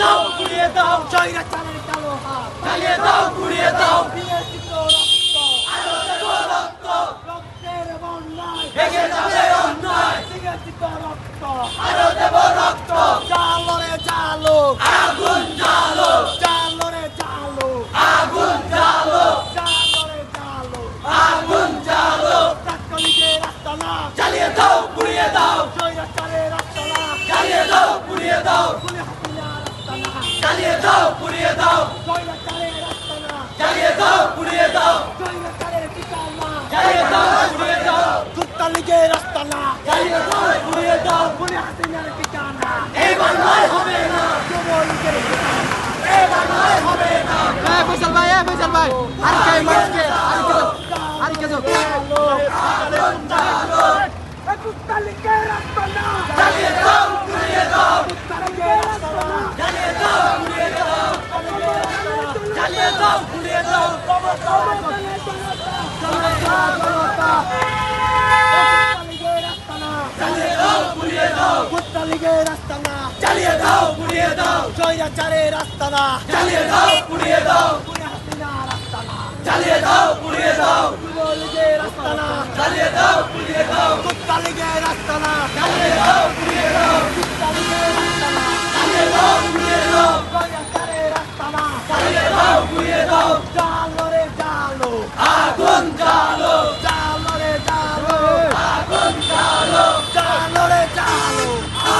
দাও। পুড়িয়ে দাও। জয়রা চালের কালো হাত। জ্বালিয়ে দাও। পুড়িয়ে দাও। না জ্বালিয়ে দাও পুড়িয়ে দাও। চালিয়ে না দাও পুড়িয়ে দাও। চালিয়ে না দাও পুড়িয়ে দাও। চালিয়ে না দাও পুড়িয়ে দাও। চালিয়ে দাও পুড়িয়ে দাও। ছাত্রলীগের রাস্তা না চালিয়ে দাও পুড়িয়ে দাও। পুরে হাসিনার ঠিকানা ছাত্রলীগের রাস্তা না জ্বালিয়ে দাও পুড়িয়ে দাও ছাত্রলীগের রাস্তা না জ্বালিয়ে দাও পুড়িয়ে দাও জ্বালিয়ে দাও পুড়িয়ে দাও জ্বালিয়ে দাও পুড়িয়ে দাও ছাত্রলীগের রাস্তা না জ্বালিয়ে দাও পুড়িয়ে দাও জয়রাচারের রাস্তা না জ্বালিয়ে দাও পুড়িয়ে দাও পুরে হাসিনা রাস্তা না জ্বালিয়ে পুড়িয়ে দাও। তালিকায় রাখতা না। জালো রে জালো